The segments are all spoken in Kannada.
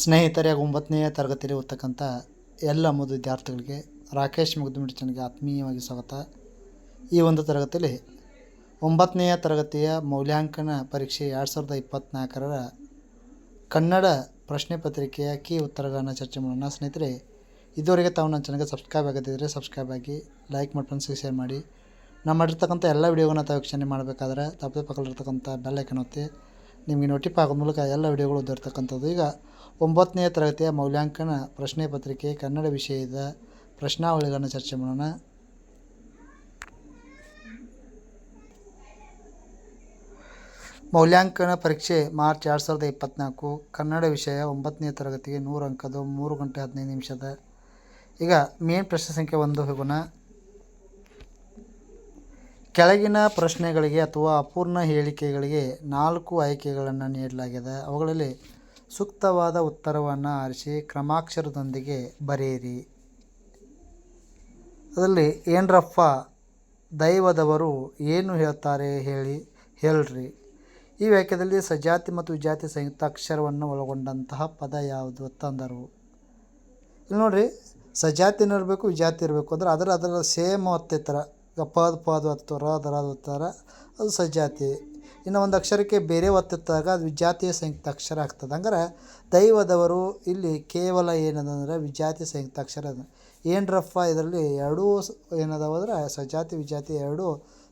ಸ್ನೇಹಿತರೆ ಒಂಬತ್ತನೇ ಒಂಬತ್ತನೆಯ ತರಗತಿಯಲ್ಲಿ ಓದ್ತಕ್ಕಂಥ ಎಲ್ಲ ಮೂರು ವಿದ್ಯಾರ್ಥಿಗಳಿಗೆ ರಾಕೇಶ್ ಮುಗ್ದುಮಿಡಿ ಚಾನಲ್ಗೆ ಆತ್ಮೀಯವಾಗಿ ಸ್ವಾಗತ. ಈ ಒಂದು ತರಗತಿಯಲ್ಲಿ ಒಂಬತ್ತನೆಯ ತರಗತಿಯ ಮೌಲ್ಯಾಂಕನ ಪರೀಕ್ಷೆ ಎರಡು ಸಾವಿರದ ಇಪ್ಪತ್ತ್ನಾಲ್ಕರ ಕನ್ನಡ ಪ್ರಶ್ನೆ ಪತ್ರಿಕೆಯ ಕೀ ಉತ್ತರಗಳನ್ನು ಚರ್ಚೆ ಮಾಡೋಣ. ಸ್ನೇಹಿತರೆ, ಇದುವರೆಗೆ ತಾವು ನನ್ನ ಚೆನ್ನಾಗಿ ಸಬ್ಸ್ಕ್ರೈಬ್ ಆಗದಿದ್ದರೆ ಸಬ್ಸ್ಕ್ರೈಬ್ ಆಗಿ ಲೈಕ್ ಮಾಡಿ ಫ್ರೆಂಡ್ಸ್ಗೆ ಶೇರ್ ಮಾಡಿ. ನಾವು ಮಾಡಿರ್ತಕ್ಕಂಥ ಎಲ್ಲ ವಿಡಿಯೋಗಳನ್ನ ತಾವು ವೀಕ್ಷಣೆ ಮಾಡಬೇಕಾದ್ರೆ ತಪ್ಪದೆ ಪಕ್ಕದಲ್ಲಿರ್ತಕ್ಕಂಥ ಬೆಲ್ಲೈಕನ್ ಒತ್ತಿ. ನಿಮಗೆ ನೋಟಿಫೈ ಆಗೋ ಮೂಲಕ ಎಲ್ಲ ವಿಡಿಯೋಗಳು ದೊರೆತಕ್ಕಂಥದ್ದು ಈಗ ಒಂಬತ್ತನೇ ತರಗತಿಯ ಮೌಲ್ಯಾಂಕನ ಪ್ರಶ್ನೆ ಪತ್ರಿಕೆ ಕನ್ನಡ ವಿಷಯದ ಪ್ರಶ್ನಾವಳಿಗಳನ್ನು ಚರ್ಚೆ ಮಾಡೋಣ. ಮೌಲ್ಯಾಂಕನ ಪರೀಕ್ಷೆ ಮಾರ್ಚ್ ಎರಡು ಸಾವಿರದ ಇಪ್ಪತ್ತ್ನಾಲ್ಕು ಕನ್ನಡ ವಿಷಯ ಒಂಬತ್ತನೇ ತರಗತಿಗೆ ನೂರು ಅಂಕದ ಮೂರು ಗಂಟೆ ಹದಿನೈದು ನಿಮಿಷದ. ಈಗ ಮೇನ್ ಪ್ರಶ್ನೆ ಸಂಖ್ಯೆ ಒಂದು ಹೋಗೋಣ. ಕೆಳಗಿನ ಪ್ರಶ್ನೆಗಳಿಗೆ ಅಥವಾ ಅಪೂರ್ಣ ಹೇಳಿಕೆಗಳಿಗೆ ನಾಲ್ಕು ಆಯ್ಕೆಗಳನ್ನು ನೀಡಲಾಗಿದೆ. ಅವುಗಳಲ್ಲಿ ಸೂಕ್ತವಾದ ಉತ್ತರವನ್ನು ಆರಿಸಿ ಕ್ರಮಾಕ್ಷರದೊಂದಿಗೆ ಬರೆಯಿರಿ. ಅದರಲ್ಲಿ ಏನ್ರಪ್ಪ, ದೈವದವರು ಏನು ಹೇಳ್ತಾರೆ ಹೇಳಿ, ಹೇಳ್ರಿ. ಈ ವಾಕ್ಯದಲ್ಲಿ ಸಜಾತಿ ಮತ್ತು ವಿಜಾತಿ ಸಂಯುಕ್ತಾಕ್ಷರವನ್ನು ಒಳಗೊಂಡಂತಹ ಪದ ಯಾವುದು ಅಂತಂದರು ಇಲ್ಲಿ ನೋಡಿರಿ ಸಜಾತಿನೂ ಇರಬೇಕು ವಿಜಾತಿ ಇರಬೇಕು ಅಂದ್ರೆ ಅದರ ಅದರ ಸೇಮ್ ಒತ್ತೆ ಥರ ಪಾದ ಪದ ರ ಒತ್ತರ ಅದು ಸಜಾತಿ ಇನ್ನು ಒಂದು ಅಕ್ಷರಕ್ಕೆ ಬೇರೆ ಒತ್ತಿತ್ತಾಗ ಅದು ವಿಜಾತಿಯ ಸಂಯುಕ್ತಾಕ್ಷರ ಆಗ್ತದೆ. ಹಂಗಾರೆ ದೈವದವರು ಇಲ್ಲಿ ಕೇವಲ ಏನದಂದ್ರೆ ವಿಜಾತಿ ಸಂಯುಕ್ತ ಅಕ್ಷರ ಅದ. ರಫ್ ಇದರಲ್ಲಿ ಎರಡೂ ಏನದಾವ ಅಂದ್ರೆ ಸಜಾತಿ ವಿಜಾತಿ ಎರಡೂ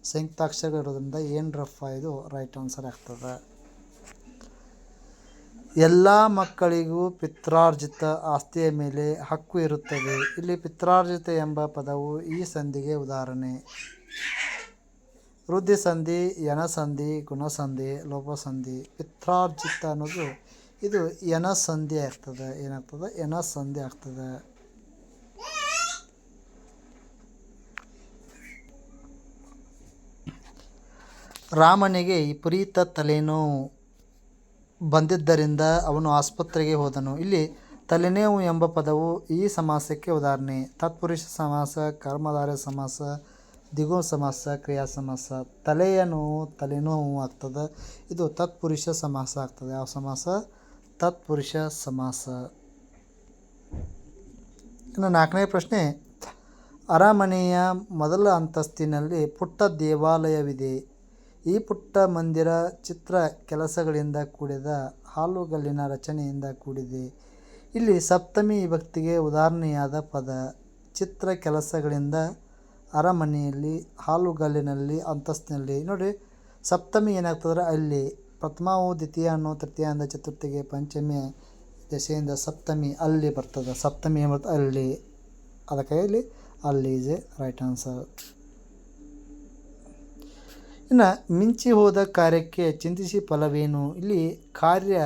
ಸಂಯುಕ್ತಾಕ್ಷರಗಳಿರೋದ್ರಿಂದ ಏನರಪ್ಪ ಇದು ರೈಟ್ ಆನ್ಸರ್ ಆಗ್ತದೆ. ಎಲ್ಲ ಮಕ್ಕಳಿಗೂ ಪಿತ್ರಾರ್ಜಿತ ಆಸ್ತಿಯ ಮೇಲೆ ಹಕ್ಕು ಇರುತ್ತದೆ. ಇಲ್ಲಿ ಪಿತ್ರಾರ್ಜಿತ ಎಂಬ ಪದವು ಈ ಸಂಧಿಗೆ ಉದಾಹರಣೆ. ವೃದ್ಧಿ ಸಂಧಿ ಯನಸಂಧಿ ಗುಣಸಂಧಿ, ಲೋಪಸಂಧಿ, ಪಿತ್ರಾರ್ಜಿತ ಅನ್ನೋದು ಇದು ಯನಸಂಧಿ ಆಗ್ತದೆ ಏನಾಗ್ತದೆ? ಯನಸಂಧಿ ಆಗ್ತದೆ. ರಾಮನಿಗೆ ವಿಪರೀತ ತಲೆನೋವು. ಬಂದಿದ್ದರಿಂದ ಅವನು ಆಸ್ಪತ್ರೆಗೆ ಹೋದನು. ಇಲ್ಲಿ ತಲೆನೋವು ಎಂಬ ಪದವು ಈ ಸಮಾಸಕ್ಕೆ ಉದಾಹರಣೆ. ತತ್ಪುರುಷ ಸಮಾಸ, ಕರ್ಮಧಾರ ಸಮಾಸ ದಿಗು ಸಮಾಸ, ಕ್ರಿಯಾ ಸಮಾಸ. ತಲೆಯ ನೋವು ತಲೆನೋವು ಆಗ್ತದೆ. ಇದು ತತ್ಪುರುಷ ಸಮಾಸ ಆಗ್ತದೆ. ಯಾವ ಸಮಾಸ? ತತ್ಪುರುಷ ಸಮಾಸ. ಇನ್ನು ನಾಲ್ಕನೇ ಪ್ರಶ್ನೆ. ಅರಮನೆಯ ಮೊದಲ ಅಂತಸ್ತಿನಲ್ಲಿ ಪುಟ್ಟ ದೇವಾಲಯವಿದೆ. ಈ ಪುಟ್ಟ ಮಂದಿರ ಚಿತ್ರ ಕೆಲಸಗಳಿಂದ ಕೂಡಿದ ಹಾಲುಗಲ್ಲಿನ ರಚನೆಯಿಂದ ಕೂಡಿದೆ. ಇಲ್ಲಿ ಸಪ್ತಮಿ ವಿಭಕ್ತಿಗೆ ಉದಾಹರಣೆಯಾದ ಪದ. ಚಿತ್ರ ಕೆಲಸಗಳಿಂದ ಅರಮನೆಯಲ್ಲಿ, ಹಾಲುಗಲ್ಲಿನಲ್ಲಿ, ಅಂತಸ್ತಿನಲ್ಲಿ. ನೋಡಿ, ಸಪ್ತಮಿ ಏನಾಗ್ತದ್ರೆ ಅಲ್ಲಿ ಪ್ರಥಮವು ದ್ವಿತೀಯ ಅನ್ನೋ ತೃತೀಯಿಂದ ಚತುರ್ಥಿಗೆ ಪಂಚಮಿ ದಶೆಯಿಂದ ಸಪ್ತಮಿ ಅಲ್ಲಿ ಬರ್ತದೆ. ಸಪ್ತಮಿ ಎಂಬ ಅಲ್ಲಿ. ಅದಕ್ಕೆ ಇಲ್ಲಿ ಅಲ್ಲಿ ಈಸ್ ಎ ರೈಟ್ ಆನ್ಸರ್ ಇನ್ನು ಮಿಂಚಿ ಹೋದ ಕಾರ್ಯಕ್ಕೆ ಚಿಂತಿಸಿ ಫಲವೇನು? ಇಲ್ಲಿ ಕಾರ್ಯ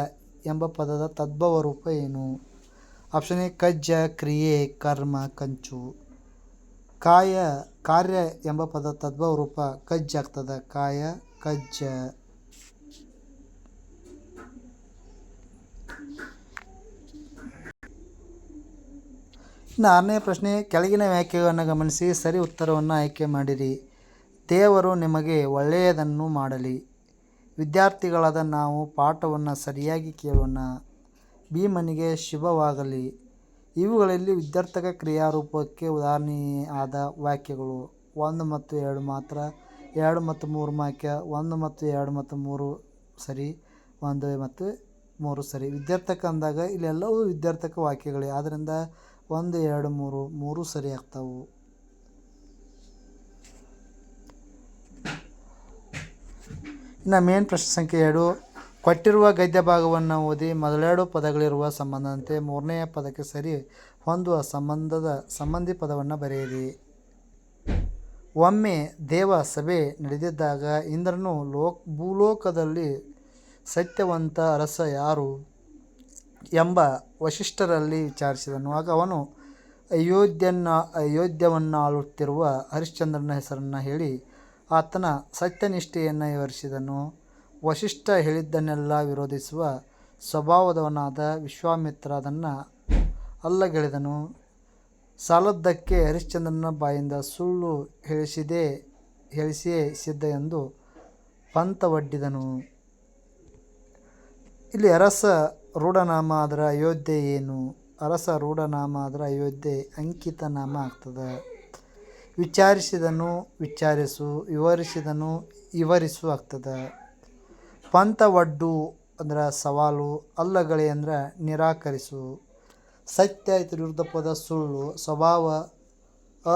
ಎಂಬ ಪದದ ತದ್ಭವ ರೂಪ ಏನು? ಆಪ್ಷನ್ ಎ, ಕಜ್ಜ, ಕ್ರಿಯೆ, ಕರ್ಮ, ಕಂಚು. ಕಾಯ, ಕಾರ್ಯ ಎಂಬ ಪದ ತದ್ಭವ ರೂಪ ಕಜ್ಜ ಆಗ್ತದೆ. ಕಾಯ, ಕಜ್ಜ. ಇನ್ನು ಆರನೇ ಪ್ರಶ್ನೆ, ಕೆಳಗಿನ ವ್ಯಾಖ್ಯೆಗಳನ್ನು ಗಮನಿಸಿ ಸರಿ ಉತ್ತರವನ್ನು ಆಯ್ಕೆ ಮಾಡಿರಿ. ದೇವರು ನಿಮಗೆ ಒಳ್ಳೆಯದನ್ನು ಮಾಡಲಿ. ವಿದ್ಯಾರ್ಥಿಗಳಾದ ನಾವು ಪಾಠವನ್ನು ಸರಿಯಾಗಿ ಕೇಳೋಣ. ಭೀಮನಿಗೆ ಶುಭವಾಗಲಿ. ಇವುಗಳಲ್ಲಿ ವಿದ್ಯಾರ್ಥಕ ಕ್ರಿಯಾರೂಪಕ್ಕೆ ಉದಾಹರಣೆ ಆದ ವಾಕ್ಯಗಳು ಒಂದು ಮತ್ತು ಎರಡು ಮಾತ್ರ, ಎರಡು ಮತ್ತು ಮೂರು ವಾಕ್ಯ, ಒಂದು ಮತ್ತು ಎರಡು ಮತ್ತು ಮೂರು ಸರಿ, ಒಂದು ಮತ್ತು ಮೂರು ಸರಿ. ವಿದ್ಯಾರ್ಥಕ ಅಂದಾಗ ಇಲ್ಲೆಲ್ಲವೂ ವಿದ್ಯಾರ್ಥಕ ವಾಕ್ಯಗಳೇ. ಆದ್ದರಿಂದ ಒಂದು, ಎರಡು, ಮೂರು ಮೂರು ಸರಿ ಆಗ್ತಾವು. ಇನ್ನು ಮೇನ್ ಪ್ರಶ್ನೆ ಸಂಖ್ಯೆ ಎರಡು, ಕೊಟ್ಟಿರುವ ಗದ್ಯ ಭಾಗವನ್ನು ಓದಿ ಮೊದಲೆರಡು ಪದಗಳಿರುವ ಸಂಬಂಧದಂತೆ ಮೂರನೆಯ ಪದಕ್ಕೆ ಸರಿ ಹೊಂದುವ ಸಂಬಂಧದ ಸಂಬಂಧಿ ಪದವನ್ನು ಬರೆಯಿರಿ. ಒಮ್ಮೆ ದೇವ ಸಭೆ ನಡೆದಿದ್ದಾಗ ಇಂದ್ರನು ಲೋಕ್, ಭೂಲೋಕದಲ್ಲಿ ಸತ್ಯವಂತ ಅರಸ ಯಾರು ಎಂಬ ವಶಿಷ್ಠರಲ್ಲಿ ವಿಚಾರಿಸಿದನು. ಆಗ ಅವನು ಅಯೋಧ್ಯನ ಅಯೋಧ್ಯವನ್ನು ಆಳುತ್ತಿರುವ ಹರಿಶ್ಚಂದ್ರನ ಹೆಸರನ್ನು ಹೇಳಿ ಆತನ ಸತ್ಯನಿಷ್ಠೆಯನ್ನು ವಿವರಿಸಿದನು. ವಶಿಷ್ಠ ಹೇಳಿದ್ದನ್ನೆಲ್ಲ ವಿರೋಧಿಸುವ ಸ್ವಭಾವದವನಾದ ವಿಶ್ವಾಮಿತ್ರ ಅದನ್ನು ಅಲ್ಲಗೆಳೆದನು. ಸಾಲದ್ದಕ್ಕೆ ಹರಿಶ್ಚಂದ್ರನ ಬಾಯಿಂದ ಸುಳ್ಳು ಹೇಳಿಸಿದೆ, ಹೇಳಿಸಿಯೇ ಸಿದ್ಧ ಎಂದು ಪಂತ ಒಡ್ಡಿದನು ಇಲ್ಲಿ ಅರಸ ರೂಢನಾಮ ಆದರೆ ಅಯೋಧ್ಯೆ ಏನು? ಅರಸ ರೂಢನಾಮ ಆದರೆ ಅಯೋಧ್ಯೆ ಅಂಕಿತ ನಾಮ ಆಗ್ತದೆ. ವಿಚಾರಿಸಿದನು, ವಿಚಾರಿಸು, ವಿವರಿಸಿದನು, ವಿವರಿಸು ಆಗ್ತದೆ. ಪಂಥ ಒಡ್ಡು ಅಂದ್ರೆ ಸವಾಲು, ಅಲ್ಲಗಳೆ ಅಂದ್ರೆ ನಿರಾಕರಿಸು. ಸತ್ಯ ಇತರ ವಿರುದ್ಧ ಪದ ಸುಳ್ಳು, ಸ್ವಭಾವ,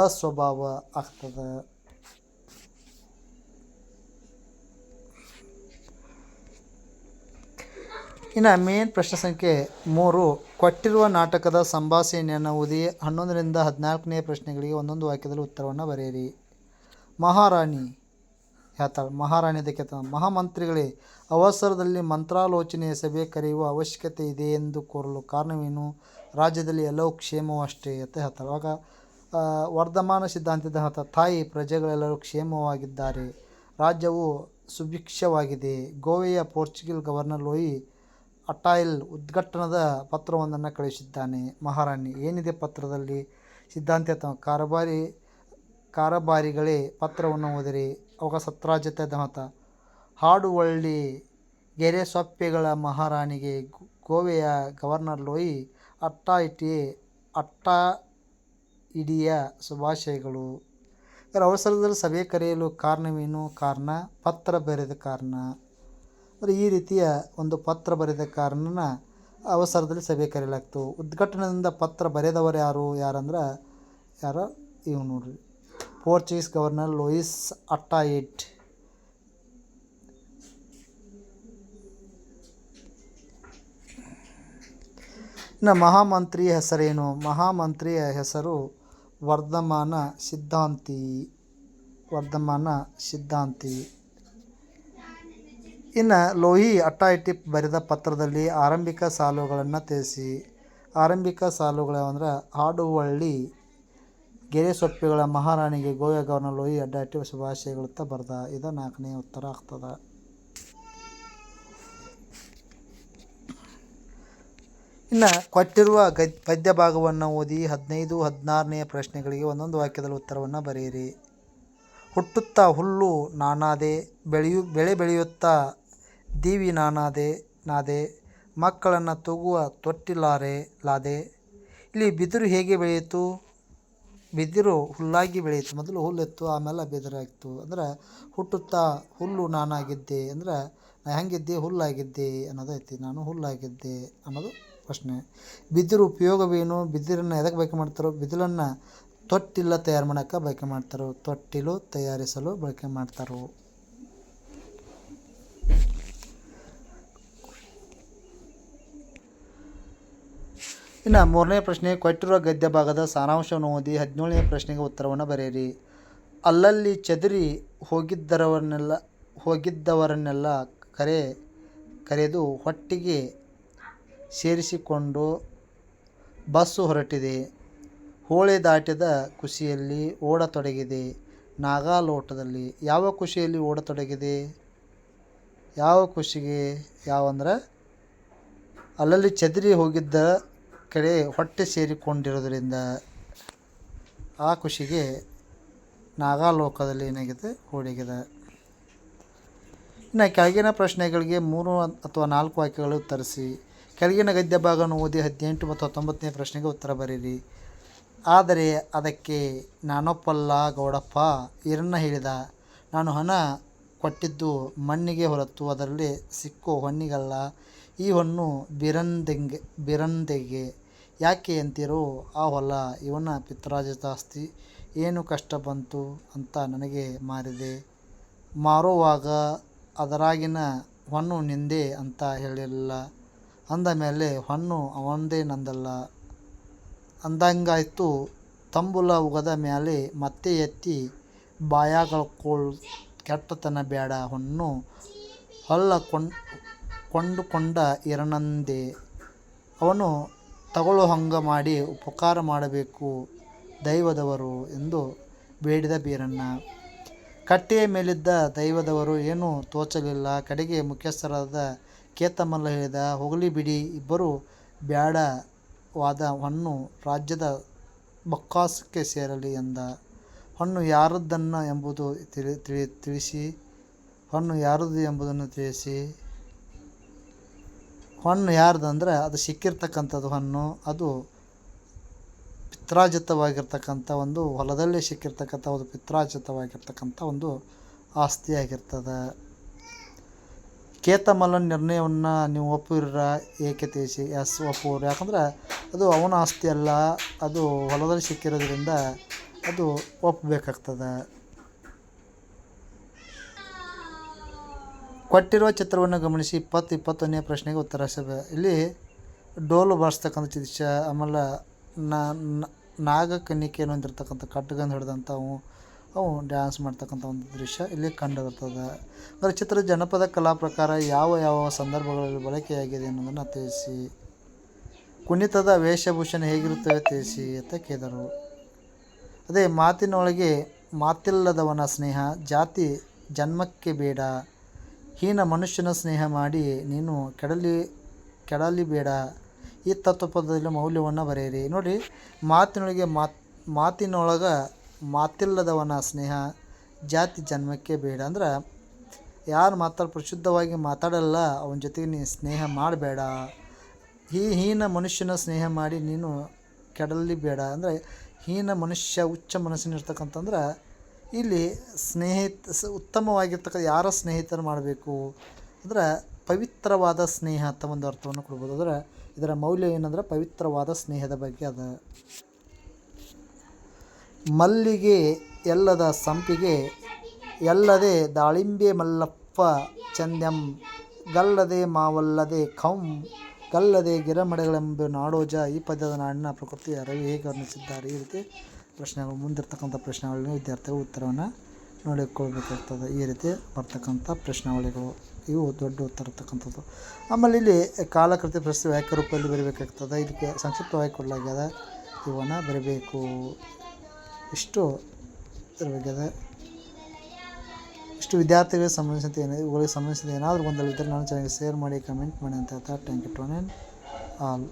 ಅಸ್ವಭಾವ ಆಗ್ತದೆ. ಇನ್ನು ಮೇನ್ ಪ್ರಶ್ನೆ ಸಂಖ್ಯೆ ಮೂರು, ಕೊಟ್ಟಿರುವ ನಾಟಕದ ಸಂಭಾಷಣೆಯನ್ನು ಓದಿ ಹನ್ನೊಂದರಿಂದ ಹದಿನಾಲ್ಕನೇ ಪ್ರಶ್ನೆಗಳಿಗೆ ಒಂದೊಂದು ವಾಕ್ಯದಲ್ಲಿ ಉತ್ತರವನ್ನು ಬರೆಯಿರಿ. ಮಹಾರಾಣಿ, ಹೇಳ್ತಾಳೆ, ಮಹಾರಾಣಿ ಅದಕ್ಕೆ ಮಹಾಮಂತ್ರಿಗಳೇ, ಅವಸರದಲ್ಲಿ ಮಂತ್ರಾಲೋಚನೆಯ ಸಭೆ ಕರೆಯುವ ಅವಶ್ಯಕತೆ ಇದೆ ಎಂದು ಕೋರಲು ಕಾರಣವೇನು? ರಾಜ್ಯದಲ್ಲಿ ಎಲ್ಲವೂ ಕ್ಷೇಮವೂ ಅಷ್ಟೇ ಅಂತ ಹೇಳ್ತಾಳೆ. ಆವಾಗ ವರ್ಧಮಾನ ಸಿದ್ಧಾಂತದ ತಾಯಿ, ಪ್ರಜೆಗಳೆಲ್ಲರೂ ಕ್ಷೇಮವಾಗಿದ್ದಾರೆ. ರಾಜ್ಯವು ಸುಭಿಕ್ಷವಾಗಿದೆ. ಗೋವೆಯ ಪೋರ್ಚುಗಲ್ ಗವರ್ನರ್ ಲೋಯಿ ಅಟಾಯಿಲ್ ಉದ್ಘಾಟನದ ಪತ್ರವೊಂದನ್ನು ಕಳುಹಿಸಿದ್ದಾನೆ. ಮಹಾರಾಣಿ, ಏನಿದೆ ಪತ್ರದಲ್ಲಿ? ಸಿದ್ಧಾಂತ ಕಾರಬಾರಿ, ಕಾರಬಾರಿಗಳೇ ಪತ್ರವನ್ನು ಓದಿರಿ. ಅವಾಗ ಸತ್ರಾಜ್ಯತೆ ದಮತ ಹಾಡುವಳ್ಳಿ ಗೆರೆ ಸೊಪ್ಪೆಗಳ ಮಹಾರಾಣಿಗೆ ಗೋವೆಯ ಗವರ್ನರ್ ಲೋಯಿ ಅಟ್ಟ ಇಟ್ಟಿ ಅಟ್ಟ ಇಡಿಯ ಶುಭಾಶಯಗಳು. ಅವಸರದಲ್ಲಿ ಸಭೆ ಕರೆಯಲು ಕಾರಣವೇನು? ಕಾರಣ? ಪತ್ರ ಬರೆದ ಕಾರಣ. ಅಂದರೆ ಈ ರೀತಿಯ ಒಂದು ಪತ್ರ ಬರೆದ ಕಾರಣನ ಅವಸರದಲ್ಲಿ ಸಭೆ ಕರೆಯಲಾಗ್ತು. ಉದ್ಘಾಟನದಿಂದ ಪತ್ರ ಬರೆದವರು ಯಾರು, ಯಾರಂದ್ರೆ ಯಾರು ಇವು ನೋಡ್ರಿ. Portuguese governor Luis Ataide. ಇನ್ನು ಮಹಾಮಂತ್ರಿಯ ಹೆಸರೇನು? ಮಹಾಮಂತ್ರಿಯ ಹೆಸರು ವರ್ಧಮಾನ ಸಿದ್ಧಾಂತಿ. ವರ್ಧಮಾನ ಸಿದ್ಧಾಂತಿ. ಇನ್ನು ಲೋಹಿ ಅಟ್ಟಾಯಿಟಿಪ್ ಬರೆದ ಪತ್ರದಲ್ಲಿ ಆರಂಭಿಕ ಸಾಲುಗಳನ್ನು ತಿಳಿಸಿ. ಆರಂಭಿಕ ಸಾಲುಗಳು ಅಂದ್ರೆ ಹಾಡುವಳ್ಳಿ, ಗೆರೆ ಸೊಪ್ಪುಗಳ ಮಹಾರಾಣಿಗೆ ಗೋವಾ ಗವರ್ನರ್ ಲೋಹಿ ಅಡ್ಡಾಟಿ ಶುಭಾಶಯಗಳು ಅಂತ ಬರ್ದ. ಇದು ನಾಲ್ಕನೇ ಉತ್ತರ ಆಗ್ತದೆ. ಇನ್ನು ಕೊಟ್ಟಿರುವ ಗದ್ ಪದ್ಯ ಭಾಗವನ್ನು ಓದಿ ಹದಿನೈದು, ಹದಿನಾರನೆಯ ಪ್ರಶ್ನೆಗಳಿಗೆ ಒಂದೊಂದು ವಾಕ್ಯದಲ್ಲಿ ಉತ್ತರವನ್ನು ಬರೆಯಿರಿ. ಹುಟ್ಟುತ್ತಾ ಹುಲ್ಲು ನಾನಾದೆ, ಬೆಳೆಯು, ಬೆಳೆ ಬೆಳೆಯುತ್ತಾ ದೀವಿ ನಾನಾದೆ ನಾದೆ, ಮಕ್ಕಳನ್ನು ತೂಗುವ ತೊಟ್ಟಿಲಾರೆ, ಲಾದೆ. ಇಲ್ಲಿ ಬಿದಿರು ಹೇಗೆ ಬೆಳೆಯಿತು? ಬಿದಿರು ಹುಲ್ಲಾಗಿ ಬೆಳೆಯಿತು. ಮೊದಲು ಹುಲ್ಲಿತ್ತು, ಆಮೇಲೆ ಬಿದಿರಾಗಿತ್ತು ಅಂದ್ರೆ ಹುಟ್ಟುತ್ತಾ ಹುಲ್ಲು ನಾನಾಗಿದ್ದೆ. ಅಂದ್ರೆ ನಾ ಹೆಂಗಿದ್ದೆ? ಹುಲ್ಲಾಗಿದ್ದೆ ಅನ್ನೋದೈತಿ ನಾನು ಹುಲ್ಲಾಗಿದ್ದೆ ಅನ್ನೋದು ಪ್ರಶ್ನೆ. ಬಿದಿರು ಉಪಯೋಗವೇನು? ಬಿದಿರನ್ನು ಎದಕ್ಕೆ ಬಳಕೆ ಮಾಡ್ತಾರೋ? ಬಿದಿರನ್ನು ತೊಟ್ಟಿಲ್ಲ ತಯಾರು ಮಾಡೋಕ್ಕೆ ಬಳಕೆ ಮಾಡ್ತಾರೋ? ತೊಟ್ಟಿಲು ತಯಾರಿಸಲು ಬಳಕೆ ಮಾಡ್ತಾರೋ? ಇನ್ನು ಮೂರನೇ ಪ್ರಶ್ನೆ ಕೊಟ್ಟಿರುವ ಗದ್ಯ ಭಾಗದ ಸಾರಾಂಶವನ್ನು ಓದಿ ಹದಿನೇಳನೇ ಪ್ರಶ್ನೆಗೆ ಉತ್ತರವನ್ನು ಬರೆಯಿರಿ. ಅಲ್ಲಲ್ಲಿ ಚದುರಿ ಹೋಗಿದ್ದರವನ್ನೆಲ್ಲ, ಹೋಗಿದ್ದವರನ್ನೆಲ್ಲ ಕರೆ, ಕರೆದು ಹೊಟ್ಟಿಗೆ ಸೇರಿಸಿಕೊಂಡು ಬಸ್ಸು ಹೊರಟಿದೆ. ಹೋಳೆ ದಾಟಿದ ಖುಷಿಯಲ್ಲಿ ಓಡತೊಡಗಿದೆ ನಾಗಾಲೋಟದಲ್ಲಿ ಯಾವ ಖುಷಿಯಲ್ಲಿ ಓಡತೊಡಗಿದೆ ಯಾವ ಖುಷಿಗೆ ಯಾವಂದ್ರೆ ಅಲ್ಲಲ್ಲಿ ಚದರಿ ಹೋಗಿದ್ದ ಕಡೆ ಹೊಟ್ಟೆ ಸೇರಿಕೊಂಡಿರೋದ್ರಿಂದ ಆ ಖುಷಿಗೆ ನಾಗಾಲೋಕದಲ್ಲಿ ಏನಾಗಿದೆ? ಓಡಿಗಿದೆ ಇನ್ನು ಕೆಳಗಿನ ಪ್ರಶ್ನೆಗಳಿಗೆ ಮೂರು ಅಥವಾ ನಾಲ್ಕು ವಾಕ್ಯಗಳು ಉತ್ತರಿಸಿ. ಕೆಳಗಿನ ಗದ್ಯ ಭಾಗವನ್ನು ಓದಿ ಹದಿನೆಂಟು ಮತ್ತು ಹತ್ತೊಂಬತ್ತನೇ ಪ್ರಶ್ನೆಗೆ ಉತ್ತರ ಬರೀರಿ. ಆದರೆ ಅದಕ್ಕೆ ನಾನೊಪ್ಪಲ್ಲ ಗೌಡಪ್ಪ ಇರನ್ನ ಹೇಳಿದ, ನಾನು ಹಣ ಕೊಟ್ಟಿದ್ದು ಮಣ್ಣಿಗೆ ಹೊರತು ಅದರಲ್ಲಿ ಸಿಕ್ಕೋ ಹೊನ್ನಿಗಲ್ಲ. ಈ ಹೊನ್ನು ಬಿರಂದೆಂಗೆ ಬಿರಂದೆಗೆ ಯಾಕೆ ಅಂತೀರೋ ಆ ಹೊಲ ಇವನ ಪಿತ್ರಾರ್ಜಿತ ಆಸ್ತಿ ಏನು ಕಷ್ಟ ಬಂತು ಅಂತ ನನಗೆ ಮಾರಿದೆ. ಮಾರುವಾಗ ಅದರಾಗಿನ ಹೊನ್ನು ನಿಂದೆ ಅಂತ ಹೇಳಿಲ್ಲ. ಅಂದ ಮೇಲೆ ಹೊನ್ನು ಅವಂದೇ ನಂದಲ್ಲ. ಅಂದಂಗಾಯ್ತು ತಂಬುಲ ಉಗದ ಮೇಲೆ ಮತ್ತೆ ಎತ್ತಿ ಬಾಯಾಗಳ್ಕೊಳ್ ಕೆಟ್ಟತನ ಬೇಡ ಹೊನ್ನು ಹೊಲ್ಲ ಕೊಂಡ್ ಕೊಂಡುಕೊಂಡ ಇರನಂದೆ. ಅವನು ತಗೊಳ್ಳೋ ಹಂಗ ಮಾಡಿ ಉಪಕಾರ ಮಾಡಬೇಕು ದೈವದವರು ಎಂದು ಬೇಡಿದ ಬೀರಣ್ಣ. ಕಟ್ಟೆಯ ಮೇಲಿದ್ದ ದೈವದವರು ಏನೂ ತೋಚಲಿಲ್ಲ. ಕಡೆಗೆ ಮುಖ್ಯಸ್ಥರಾದ ಕೇತಮಲ್ಲ ಹೇಳಿದ, ಹೋಗಲಿ ಬಿಡಿ, ಇಬ್ಬರು ಬ್ಯಾಡವಾದ ಹಣ್ಣು ರಾಜ್ಯದ ಬೊಕ್ಕಾಸಕ್ಕೆ ಸೇರಲಿ ಎಂದ. ಹಣ್ಣು ಯಾರದ್ದನ್ನು ಎಂಬುದು ತಿಳಿ ತಿಳಿ, ತಿಳಿಸಿ, ಹಣ್ಣು ಯಾರದು ಎಂಬುದನ್ನು ತಿಳಿಸಿ ಹೊನ್ನು ಯಾರ್ದಂದ್ರೆ ಅದು ಸಿಕ್ಕಿರ್ತಕ್ಕಂಥದ್ದು ಹಣ್ಣು, ಅದು ಪಿತ್ರಾಜಿತವಾಗಿರ್ತಕ್ಕಂಥ ಒಂದು ಹೊಲದಲ್ಲಿ ಸಿಕ್ಕಿರ್ತಕ್ಕಂಥ ಒಂದು ಪಿತ್ರಾಜಿತವಾಗಿರ್ತಕ್ಕಂಥ ಒಂದು ಆಸ್ತಿಯಾಗಿರ್ತದೆ. ಕೇತಮಲ ನಿರ್ಣಯವನ್ನು ನೀವು ಒಪ್ಪಿರ ಏಕೆ ತೇಜಿ ಎಸ್ ಒಪ್ಪುವರು ಯಾಕಂದ್ರೆ ಅದು ಅವನ ಆಸ್ತಿ ಅಲ್ಲ, ಅದು ಹೊಲದಲ್ಲಿ ಸಿಕ್ಕಿರೋದ್ರಿಂದ ಅದು ಒಪ್ಪಬೇಕಾಗ್ತದೆ. ಕೊಟ್ಟಿರುವ ಚಿತ್ರವನ್ನು ಗಮನಿಸಿ ಇಪ್ಪತ್ತು ಇಪ್ಪತ್ತೊಂದನೇ ಪ್ರಶ್ನೆಗೆ ಉತ್ತರ ಸಭೆ. ಇಲ್ಲಿ ಡೋಲು ಬಾರಿಸ್ತಕ್ಕಂಥ ದೃಶ್ಯ ಆಮೇಲೆ ನಾಗಕನ್ನಿಕೆಯನ್ನು ಹೊಂದಿರತಕ್ಕಂಥ ಕಟ್ಟಗಂದು ಹಿಡ್ದಂಥವು ಅವು ಡ್ಯಾನ್ಸ್ ಮಾಡ್ತಕ್ಕಂಥ ಒಂದು ದೃಶ್ಯ ಇಲ್ಲಿ ಕಂಡುಬರ್ತದೆ ಅದರ ಚಿತ್ರ ಜನಪದ ಕಲಾ ಪ್ರಕಾರ ಯಾವ ಯಾವ ಸಂದರ್ಭಗಳಲ್ಲಿ ಬಳಕೆಯಾಗಿದೆ ಅನ್ನೋದನ್ನು ತಿಳಿಸಿ. ಕುಣಿತದ ವೇಷಭೂಷಣ ಹೇಗಿರುತ್ತವೆ ತಿಳಿಸಿ ಅಂತ ಕೇಳಿದರು. ಅದೇ ಮಾತಿನೊಳಗೆ ಮಾತಿಲ್ಲದವನ ಸ್ನೇಹ, ಜಾತಿ, ಜನ್ಮಕ್ಕೆ ಬೇಡ ಹೀನ ಮನುಷ್ಯನ ಸ್ನೇಹ ಮಾಡಿ ನೀನು ಕೆಡಲಿ ಕೆಡಲಿ ಬೇಡ ಈ ತತ್ವಪದದಲ್ಲಿ ಮೌಲ್ಯವನ್ನು ಬರೆಯಿರಿ. ನೋಡಿ, ಮಾತಿನೊಳಗೆ ಮಾತ್, ಮಾತಿನೊಳಗೆ ಮಾತಿಲ್ಲದವನ ಸ್ನೇಹ ಜಾತಿ ಜನ್ಮಕ್ಕೆ ಬೇಡ. ಅಂದ್ರೆ, ಯಾರು ಮಾತಾಡ ಪ್ರಶುದ್ಧವಾಗಿ ಮಾತಾಡಲ್ಲ, ಅವನ ಜೊತೆಗೆ ನೀನು ಸ್ನೇಹ ಮಾಡಬೇಡ. ಈ ಹೀನ ಮನುಷ್ಯನ ಸ್ನೇಹ ಮಾಡಿ ನೀನು ಕೆಡಲಿ ಬೇಡ ಅಂದರೆ, ಹೀನ ಮನುಷ್ಯ ಉಚ್ಚ ಮನಸ್ಸಿನ ಇರ್ತಕ್ಕಂತಂದ್ರೆ ಇಲ್ಲಿ ಸ್ನೇಹಿತ, ಸ ಉತ್ತಮವಾಗಿರ್ತಕ್ಕ ಯಾರ ಸ್ನೇಹಿತರು ಮಾಡಬೇಕು? ಅಂದ್ರೆ ಪವಿತ್ರವಾದ ಸ್ನೇಹ ಅಂತ ಒಂದು ಅರ್ಥವನ್ನು ಕೊಡ್ಬೋದು. ಅಂದ್ರೆ ಇದರ ಮೌಲ್ಯ ಏನಂದ್ರೆ ಪವಿತ್ರವಾದ ಸ್ನೇಹದ ಬಗ್ಗೆ ಅದ. ಮಲ್ಲಿಗೆ ಎಲ್ಲದ ಸಂಪಿಗೆ ಎಲ್ಲದೆ ದಾಳಿಂಬೆ ಮಲ್ಲಪ್ಪ ಚಂದ್ಯಂ, ಗಲ್ಲದೆ ಮಾವಲ್ಲದೆ ಖಂ ಗಲ್ಲದೆ ಗಿರಮಡೆಗಳೆಂಬ ನಾಡೋಜ ಈ ಪದ್ಯದ ನಾಡಿನ ಪ್ರಕೃತಿಯ ರವಿ ಹೇಗೆ ವರ್ಣಿಸಿದ್ದಾರೆ? ಈ ರೀತಿ ಪ್ರಶ್ನೆಗಳು, ಮುಂದಿರ್ತಕ್ಕಂಥ ಪ್ರಶ್ನೆಗಳಿಗೆ ವಿದ್ಯಾರ್ಥಿಗಳು ಉತ್ತರವನ್ನು ನೋಡಿಕೊಳ್ಬೇಕಾಗ್ತದೆ ಈ ರೀತಿ ಬರ್ತಕ್ಕಂಥ ಪ್ರಶ್ನಾವಳಿಗಳು, ಇವು ದೊಡ್ಡ ಉತ್ತರ ಇರ್ತಕ್ಕಂಥದ್ದು. ಆಮೇಲೆ ಇಲ್ಲಿ ಕಾಲಕೃತಿ ಪ್ರಶ್ನೆ ವಾಕ್ಯ ರೂಪದಲ್ಲಿ ಬರೀಬೇಕಾಗ್ತದೆ. ಇದಕ್ಕೆ ಸಂಕ್ಷಿಪ್ತವಾಗಿ ಕೊಡಲಾಗ್ಯದ ಇವನ್ನು ಬರೀಬೇಕು. ಇಷ್ಟು ಇದ್ರ ಬಗ್ಗೆ ಇಷ್ಟು ವಿದ್ಯಾರ್ಥಿಗಳಿಗೆ ಸಂಬಂಧಿಸಿದ ಏನೇ, ಇವುಗಳಿಗೆ ಸಂಬಂಧಿಸಿದ ಏನಾದರೂ ಗೊಂದಲ ಇದ್ದರೆ ನಾನು ಚೆನ್ನಾಗಿ ಶೇರ್ ಮಾಡಿ ಕಮೆಂಟ್ ಮಾಡಿ ಅಂತ ಹೇಳ್ತಾ. Thank you to all